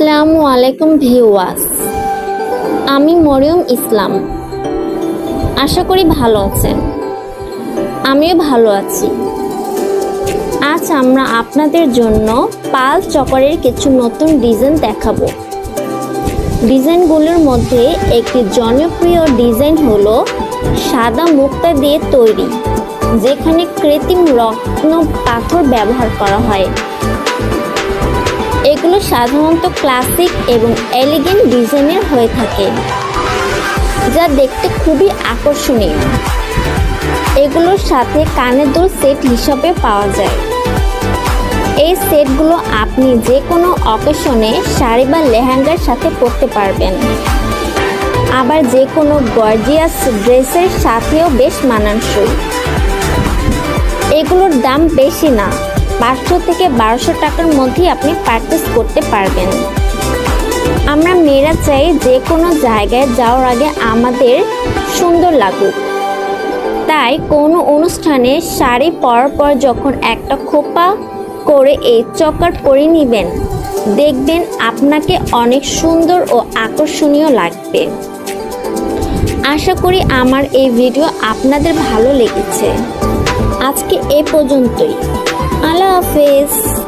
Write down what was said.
আসসালামু আলাইকুম ভিউয়ার্স। আমি মরিয়ম ইসলাম। আশা করি ভালো আছেন। আমিও ভালো আছি। আজ আমরা আপনাদের জন্য পাল চকরের কিছু নতুন ডিজাইন দেখাবো। ডিজাইনগুলোর মধ্যে একটি জনপ্রিয় ডিজাইন হলো সাদা মুক্তা দিয়ে তৈরি, যেখানে কৃত্রিম রত্ন পাথর ব্যবহার করা হয়। এগুলো সাধারণত ক্লাসিক এবং এলিগেন্ট ডিজাইনের হয়ে থাকে, যা দেখতে খুবই আকর্ষণীয়। এগুলোর সাথে কানের দুল সেট হিসাবে পাওয়া যায়। এই সেটগুলো আপনি যে কোনো অকেশনে শাড়ি বা লেহেঙ্গার সাথে পরতে পারবেন। আবার যে কোনো গর্জিয়াস ড্রেসের সাথেও বেশ মানানসই। এগুলোর দাম বেশি না। পাঁচশো থেকে বারোশো টাকার মধ্যেই আপনি পারচেস করতে পারবেন। আমরা মেয়েরা চাই যে কোনো জায়গায় যাওয়ার আগে আমাদের সুন্দর লাগুক। তাই কোনো অনুষ্ঠানে শাড়ি পরার পর যখন একটা খোপা করে এই চকাট পরে নেবেন, দেখবেন আপনাকে অনেক সুন্দর ও আকর্ষণীয় লাগবে। আশা করি আমার এই ভিডিও আপনাদের ভালো লেগেছে। আজকে এ পর্যন্তই। আল্লাহ হাফেজ।